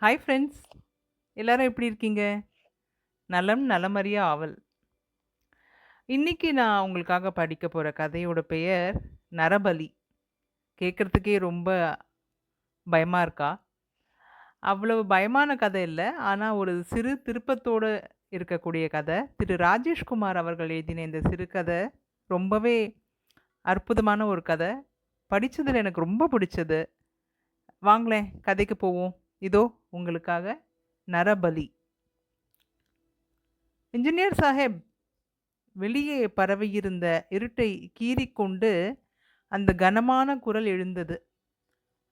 Hi friends எல்லோரும் எப்படி இருக்கீங்க? நலம் நலமறிய ஆவல். இன்னைக்கு நான் உங்களுக்காக படிக்க போகிற கதையோட பெயர் நரபலி. கேட்குறதுக்கே ரொம்ப பயமாக இருக்கா? அவ்வளவு பயமான கதை இல்லை. ஆனால் ஒரு சிறு திருப்பத்தோடு இருக்கக்கூடிய கதை. திரு ராஜேஷ்குமார் அவர்கள் எழுதின இந்த சிறுகதை ரொம்பவே அற்புதமான ஒரு கதை. படித்ததில் எனக்கு ரொம்ப பிடிச்சது. வாங்களேன் கதைக்கு போவோம். இதோ உங்களுக்காக நரபலி. இன்ஜினியர் சாஹேப் வெளியே பரவியிருந்த இருட்டை கீறிக்கொண்டு அந்த கனமான குரல் எழுந்தது.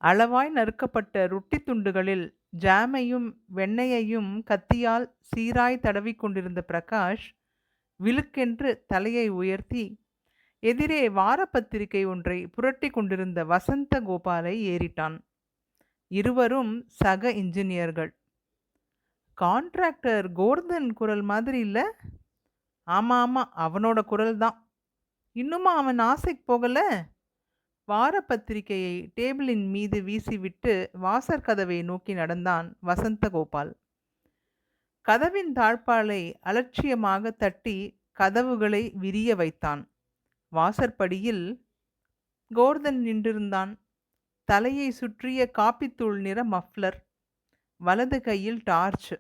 அளவாய் நறுக்கப்பட்ட ரொட்டி துண்டுகளில் ஜாமையும் வெண்ணெயையும் கத்தியால் சீராய் தடவிக் கொண்டிருந்த பிரகாஷ் விழுக்கென்று தலையை உயர்த்தி எதிரே வாரப்பத்திரிகை ஒன்றை புரட்டி கொண்டிருந்த வசந்த கோபாலை ஏறிட்டான். இருவரும் சக இன்ஜினியர்கள். கான்ட்ராக்டர் கோர்தன் குரல் மாதிரி இல்லை? ஆமாம் ஆமாம் அவனோட குரல் தான். இன்னுமா அவன் ஆசைக்கு போகல? வாரப்பத்திரிகையை டேபிளின் மீது வீசிவிட்டு வாசற் கதவை நோக்கி நடந்தான் வசந்த கோபால் கதவின் தாழ்பாலை அலட்சியமாக தட்டி கதவுகளை விரிய வைத்தான். வாசற்படியில் கோர்தன் நின்றிருந்தான். தலையை சுற்றிய காப்பித்தூள் நிற மஃப்ளர் வலது கையில் டார்ச்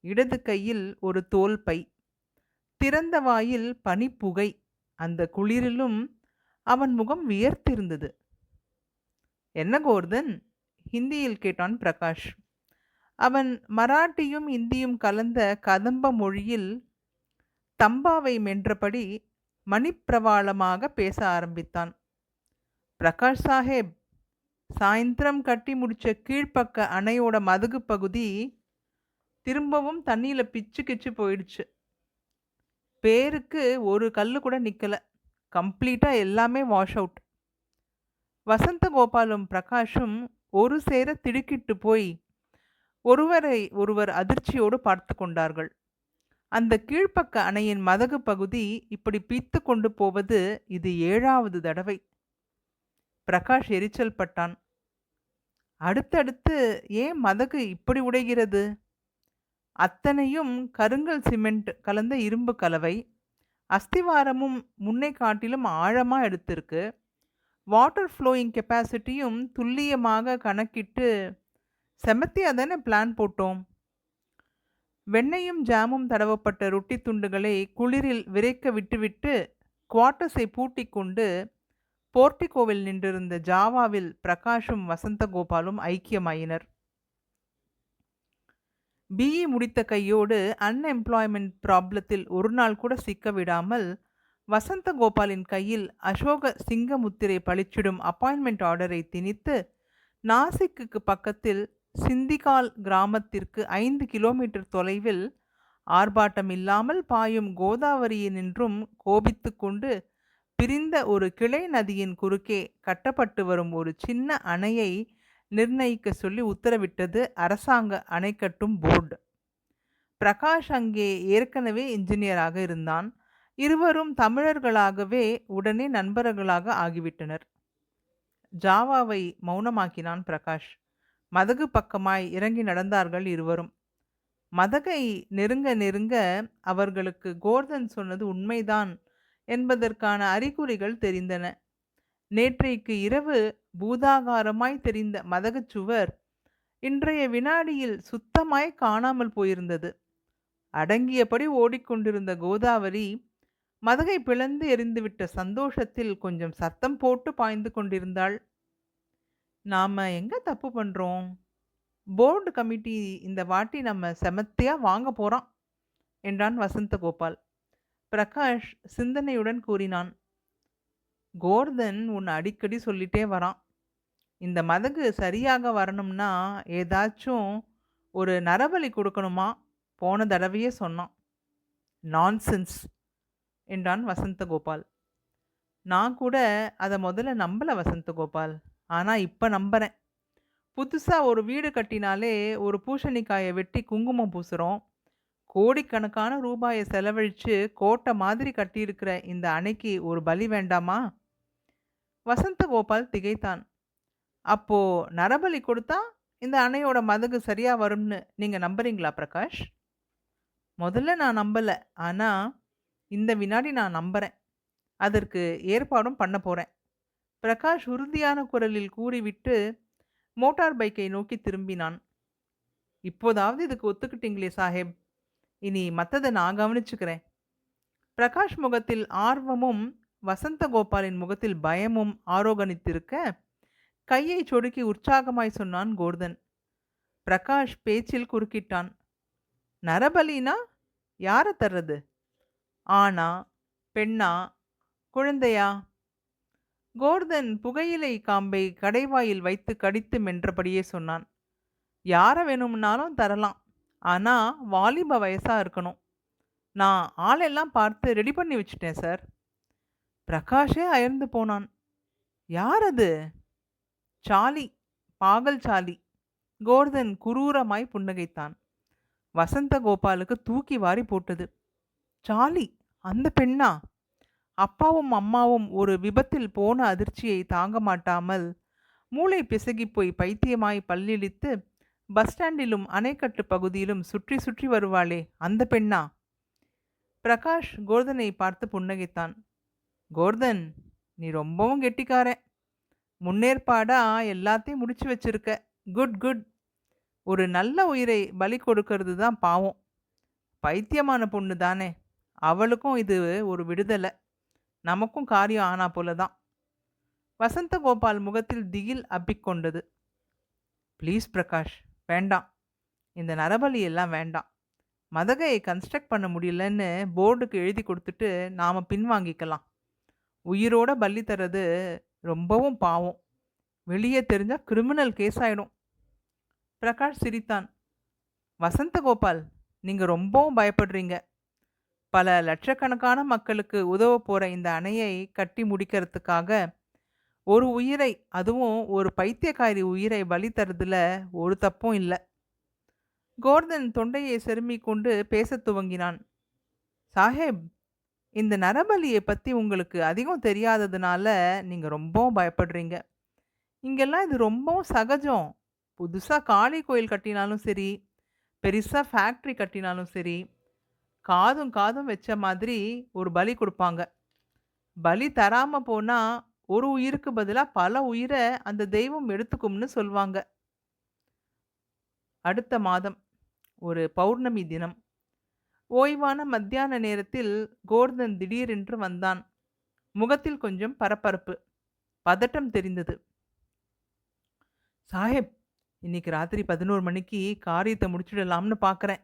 இடது கையில் ஒரு தோல் பை திறந்த வாயில் பனிப்புகை அந்த குளிரிலும் அவன் முகம் வியர்த்திருந்தது. என்ன கோர்தன் ஹிந்தியில் கேட்டான் பிரகாஷ். அவன் மராட்டியும் இந்தியும் கலந்த கதம்ப மொழியில் தம்பாவை மென்றபடி மணிப்பிரவாளமாக பேச ஆரம்பித்தான். பிரகாஷ் சாஹேப்! சாயந்தரம் கட்டி முடித்த கீழ்ப்பக்க அணையோட மதகு பகுதி திரும்பவும் தண்ணியில் பிச்சு கிச்சு போயிடுச்சு. பேருக்கு ஒரு கல் கூட நிற்கலை கம்ப்ளீட்டாக எல்லாமே வாஷ் அவுட். வசந்த கோபாலும் பிரகாஷும் ஒரு சேர திடுக்கிட்டு போய் ஒருவரை ஒருவர் அதிர்ச்சியோடு பார்த்து கொண்டார்கள். அந்த கீழ்ப்பக்க அணையின் மதகு பகுதி இப்படி பீத்து கொண்டு போவது இது ஏழாவது தடவை. பிரகாஷ் எரிச்சல் பட்டான். அடுத்தடுத்து ஏன் மதகு இப்படி உடைகிறது? அத்தனையும் கருங்கல் சிமெண்ட் கலந்த இரும்பு கலவை அஸ்திவாரமும் முன்னை காட்டிலும் ஆழமாக எடுத்திருக்கு. வாட்டர் ஃப்ளோயிங் கெப்பாசிட்டியும் துல்லியமாக கணக்கிட்டு செமத்தியாக தானே பிளான் போட்டோம். வெண்ணையும் ஜாமும் தடவப்பட்ட ரொட்டி துண்டுகளை குளிரில் விரைக்க விட்டுவிட்டு குவார்ட்டர்ஸை பூட்டி கொண்டு போர்டிகோவில் நின்றிருந்த ஜாவாவில் பிரகாஷும் வசந்தகோபாலும் ஐக்கியமாயினர். பிஇ முடித்த கையோடு அன்எம்ப்ளாய்மெண்ட் ப்ராப்ளத்தில் ஒரு நாள் கூட சிக்க விடாமல் வசந்தகோபாலின் கையில் அசோக சிங்கமுத்திரை பளிச்சிடும் அப்பாயின்மெண்ட் ஆர்டரை திணித்து நாசிக்கு பக்கத்தில் சிந்திகால் கிராமத்திற்கு ஐந்து கிலோமீட்டர் தொலைவில் ஆர்ப்பாட்டம் இல்லாமல் பாயும் கோதாவரியினின்றும் கோபித்து கொண்டு பிரிந்த ஒரு கிளை நதியின் குறுக்கே கட்டப்பட்டு வரும் ஒரு சின்ன அணையை நிர்ணயிக்க சொல்லி உத்தரவிட்டது அரசாங்க அணை கட்டும் போர்டு. பிரகாஷ் அங்கே ஏற்கனவே இன்ஜினியராக இருந்தான். இருவரும் தமிழர்களாகவே உடனே நண்பர்களாக ஆகிவிட்டனர். ஜாவாவை மௌனமாக்கினான் பிரகாஷ். மதகு பக்கமாய் இறங்கி நடந்தார்கள் இருவரும். மதகை நெருங்க நெருங்க அவர்களுக்கு கோர்தன் சொன்னது உண்மைதான். என்பதற்கான அறிகுறிகள் தெரிந்தன. நேற்றைக்கு இரவு பூதாகாரமாய் தெரிந்த மதகுச் சுவர் இன்றைய வினாடியில் சுத்தமாய் காணாமல் போயிருந்தது. அடங்கியபடி ஓடிக்கொண்டிருந்த கோதாவரி மதகை பிளந்து எரிந்துவிட்ட சந்தோஷத்தில் கொஞ்சம் சத்தம் போட்டு பாய்ந்து கொண்டிருந்தாள். நாம் எங்கே தப்பு பண்ணுறோம் போர்டு கமிட்டி இந்த வாட்டி நம்ம செமத்தியா வாங்க போகிறோம் என்றான் வசந்தகோபால். பிரகாஷ் சிந்தனையுடன் கூறினான் கோர்தன் உன்னை அடிக்கடி சொல்லிட்டே வரான். இந்த மதகு சரியாக வரணும்னா ஏதாச்சும் ஒரு நரபலி கொடுக்கணுமா? போன தடவையே சொன்னான். நான்சென்ஸ் என்றான் வசந்தகோபால் நான் கூட அதை முதல்ல நம்பலை வசந்தகோபால் ஆனால் இப்போ நம்புகிறேன் புதுசாக ஒரு வீடு கட்டினாலே ஒரு பூசணிக்காயை வெட்டி குங்குமம் பூசுகிறோம் கோடிக்கணக்கான ரூபாயை செலவழித்து கோட்டை மாதிரி கட்டியிருக்கிற இந்த அணைக்கு ஒரு பலி வேண்டாமா வசந்த கோபால் திகைத்தான் அப்போ நரபலி கொடுத்தா இந்த அணையோட மதகு சரியாக வரும்னு நீங்கள் நம்புறீங்களா பிரகாஷ்? முதல்ல நான் நம்பலை ஆனால் இந்த வினாடி நான் நம்புகிறேன் அதற்கு ஏற்பாடும் பண்ண போகிறேன் பிரகாஷ் உறுதியான குரலில் கூறிவிட்டு மோட்டார் பைக்கை நோக்கி திரும்பினான். இப்போதாவது இதுக்கு ஒத்துக்கிட்டீங்களே சாஹேப். இனி மற்றதை நான் கவனிச்சுக்கிறேன். பிரகாஷ் முகத்தில் ஆர்வமும், வசந்தகோபாலின் முகத்தில் பயமும் ஆரோகணித்திருக்க, கையைச் சொடுக்கி உற்சாகமாய் சொன்னான் கோர்தன். பிரகாஷ் பேச்சில் குறுக்கிட்டான். நரபலினா? யாரை தர்றது? ஆனா பெண்ணா? குழந்தையா? கோர்தன் புகையிலை காம்பை கடைவாயில் வைத்து கடித்து மென்றபடியே சொன்னான். யார வேணும்னாலும் தரலாம். ஆனால் வாலிப வயசாக இருக்கணும். நான் ஆளெல்லாம் பார்த்து ரெடி பண்ணி வச்சுட்டேன் சார். பிரகாஷே அயர்ந்து போனான். யார் அது? சாலி. பாகல் சாலி. கோர்தன் குரூரமாய் புன்னகைத்தான். வசந்தகோபாலுக்கு தூக்கி வாரி போட்டது. சாலி. அந்த பெண்ணா? அப்பாவும் அம்மாவும் ஒரு விபத்தில் போன அதிர்ச்சியை தாங்க மாட்டாமல் மூளை பிசகி போய் பைத்தியமாய் பல்லிழித்து பஸ் ஸ்டாண்டிலும் அணைக்கட்டு பகுதியிலும் சுற்றி சுற்றி வருவாளே அந்த பெண்ணா? பிரகாஷ் கோர்தனை பார்த்து புன்னகைத்தான். கோர்தன், நீ ரொம்பவும் கெட்டிக்காரன். முன்னேற்பாடா எல்லாத்தையும் முடிச்சு வச்சிருக்க. Good good. ஒரு நல்ல உயிரை பலி கொடுக்கறது தான் பாவம். பைத்தியமான பொண்ணு தானே. அவளுக்கும் இது ஒரு விடுதலை. நமக்கும் காரியம் ஆனா போல தான். வசந்தகோபால் முகத்தில் திகில் அப்பிக்கொண்டது. ப்ளீஸ் பிரகாஷ். வேண்டாம். இந்த நரபலி எல்லாம் வேண்டாம். மதகையை கன்ஸ்ட்ரக்ட் பண்ண முடியலன்னு போர்டுக்கு எழுதி கொடுத்துட்டு நாம் பின்வாங்கிக்கலாம். உயிரோட பலி தர்றது ரொம்பவும் பாவம். வெளியே தெரிஞ்சால் கிரிமினல் கேஸ் ஆகிடும் பிரகாஷ் சிரித்தான். வசந்தகோபால், நீங்கள் ரொம்பவும் பயப்படுறீங்க. பல லட்சக்கணக்கான மக்களுக்கு உதவ போகிற இந்த அணையை கட்டி முடிக்கிறதுக்காக ஒரு உயிரை அதுவும் ஒரு பைத்தியக்காரி உயிரை பலி தரதுல ஒரு தப்பும் இல்லை கோர்தன் தொண்டையை செருமிக் கொண்டு பேசத் துவங்கினான். சாஹேப், இந்த நரபலியை பற்றி உங்களுக்கு அதிகம் தெரியாததுனால நீங்கள் ரொம்பவும் பயப்படுறீங்க. இங்கெல்லாம் இது ரொம்பவும் சகஜம். புதுசாக காளி கோயில் கட்டினாலும் சரி, பெருசாக ஃபேக்ட்ரி கட்டினாலும் சரி, காதும் காதும் வச்ச மாதிரி ஒரு பலி கொடுப்பாங்க பலி தராமல் போனால் ஒரு உயிருக்கு பதிலாக பல உயிரை அந்த தெய்வம் எடுத்துக்கும்னு சொல்வாங்க. அடுத்த மாதம். ஒரு பௌர்ணமி தினம். ஓய்வான மத்தியான நேரத்தில் கோர்தன் திடீரென்று வந்தான். முகத்தில் கொஞ்சம் பரபரப்பு. பதட்டம் தெரிந்தது. சாஹேப், இன்னைக்கு ராத்திரி 11 மணிக்கு காரியத்தை முடிச்சிடலாம்னு பார்க்குறேன்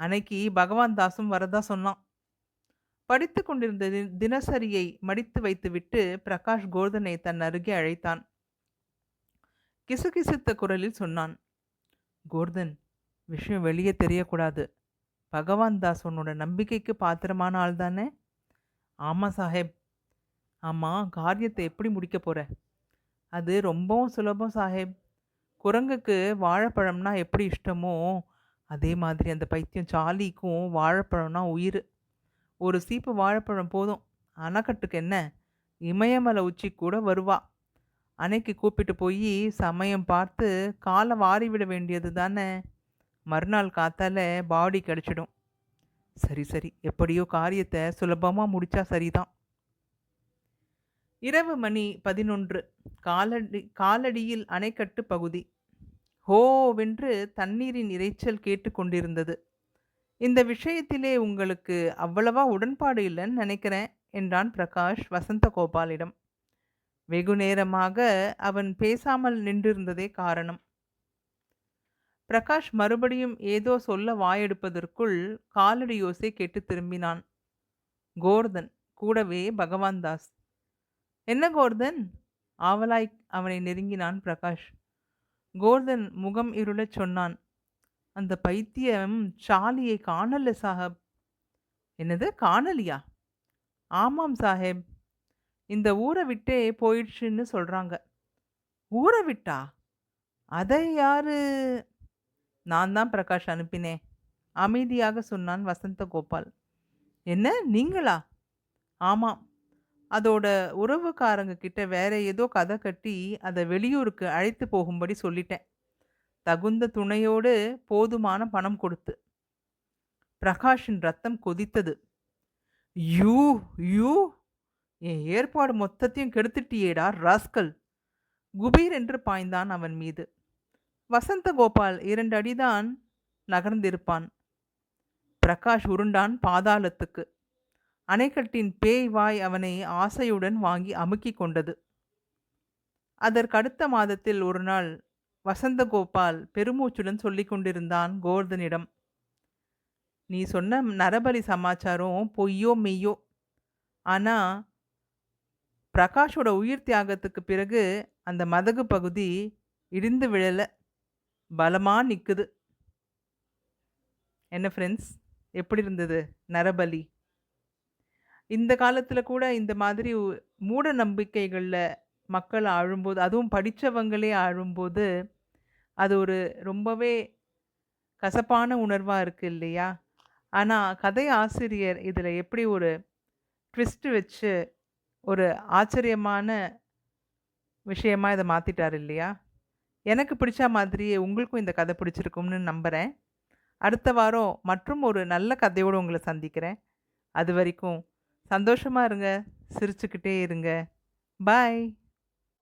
அன்னைக்கு பகவான் தாசும் வரதா சொன்னான். படித்துக் கொண்டிருந்த தி தினசரியை மடித்து வைத்துவிட்டு பிரகாஷ் கோர்தனை தன் அருகே அழைத்தான். கிசுகிசுத்த குரலில் சொன்னான். கோர்தன், விஷயம் வெளியே தெரியக்கூடாது. பகவான் தாஸ் உன்னோட நம்பிக்கைக்கு பாத்திரமான ஆள் தானே? ஆமாம் சாஹேப். ஆமாம் காரியத்தை எப்படி முடிக்கப் போற? அது ரொம்பவும் சுலபம் சாஹேப். குரங்குக்கு வாழைப்பழம்னா எப்படி இஷ்டமோ, அதே மாதிரி அந்த பைத்தியம் சாலிக்கும் வாழைப்பழம்னா உயிர் ஒரு சீப்பு வாழைப்பழம் போதும். அணைக்கட்டுக்கு என்ன, இமயமலை உச்சி கூட வருவா. அணைக்கு கூப்பிட்டு போய் சமயம் பார்த்து காலை வாரிவிட வேண்டியது தானே. மறுநாள் காத்தால பாடி கிடச்சிடும் சரி சரி எப்படியோ காரியத்தை சுலபமாக முடிச்சா சரிதான். இரவு மணி 11. காலடி காலடியில் அணைக்கட்டு பகுதி. ஹோவென்று தண்ணீரின் இரைச்சல் கேட்டு கொண்டிருந்தது. இந்த விஷயத்திலே உங்களுக்கு அவ்வளவா உடன்பாடு இல்லைன்னு நினைக்கிறேன் என்றான் பிரகாஷ் வசந்தகோபாலிடம். வெகு நேரமாக அவன் பேசாமல் நின்றிருந்ததே காரணம். பிரகாஷ் மறுபடியும் ஏதோ சொல்ல வாயெடுப்பதற்குள் காலடி யோசை கேட்டுத் திரும்பினான். கோர்தன், கூடவே பகவான் தாஸ். என்ன கோர்தன்? ஆவலாய் அவனை நெருங்கினான் பிரகாஷ். கோர்தன் முகம் இருளச் சொன்னான். அந்த பைத்தியம் சாலியை காணல சாஹப். என்னது காணலியா? ஆமாம் சாஹேப். இந்த ஊரை விட்டே போயிடுச்சுன்னு சொல்கிறாங்க ஊரை விட்டா? அதை யாரு? நான் தான் பிரகாஷ் அனுப்பினேன். அமைதியாக சொன்னான் வசந்த கோபால் என்ன நீங்களா? ஆமாம். அதோட உறவுக்காரங்க கிட்ட வேற ஏதோ கதை கட்டி அதை வெளியூருக்கு அழைத்து போகும்படி சொல்லிட்டேன். தகுந்த துணையோடு போதுமான பணம் கொடுத்து. பிரகாஷின் ரத்தம் கொதித்தது. யூ யூ என் ஏற்பாடு மொத்தத்தையும் கெடுத்துட்டியேடா ராஸ்கல்! குபீர் என்று பாய்ந்தான் அவன் மீது. வசந்த கோபால் இரண்டு அடிதான் நகர்ந்திருப்பான். பிரகாஷ் உருண்டான் பாதாளத்துக்கு. அணைக்கட்டின் பேய் வாய் அவனை ஆசையுடன் வாங்கி அமுக்கிக் கொண்டது. அதற்கடுத்த மாதத்தில் ஒரு நாள் வசந்தகோபால் பெருமூச்சுடன் சொல்லி கொண்டிருந்தான் கோவர்தனிடம். நீ சொன்ன நரபலி சமாச்சாரம் பொய்யோ மெய்யோ. ஆனால் பிரகாஷோட உயிர் தியாகத்துக்கு பிறகு அந்த மதகு பகுதி இடிந்து விழலை பலமாக நிற்குது என்ன ஃப்ரெண்ட்ஸ்? எப்படி இருந்தது நரபலி? இந்த காலத்தில் கூட இந்த மாதிரி மூட நம்பிக்கைகளில் மக்கள் ஆழும்போது, அதுவும் படித்தவங்களே ஆழும்போது, அது ஒரு ரொம்பவே கசப்பான உணர்வாக இருக்குது இல்லையா? ஆனால் கதை ஆசிரியர் இதில் எப்படி ஒரு ட்விஸ்ட் வச்சு, ஒரு ஆச்சரியமான விஷயமா இதை மாற்றிட்டார் இல்லையா? எனக்கு பிடிச்ச மாதிரியே உங்களுக்கும் இந்த கதை பிடிச்சிருக்கும்னு நம்புகிறேன் அடுத்த வாரம் மற்றும் ஒரு நல்ல கதையோடு உங்களை சந்திக்கிறேன். அது வரைக்கும் சந்தோஷமாக இருங்க. சிரிச்சுக்கிட்டே இருங்க. பாய்.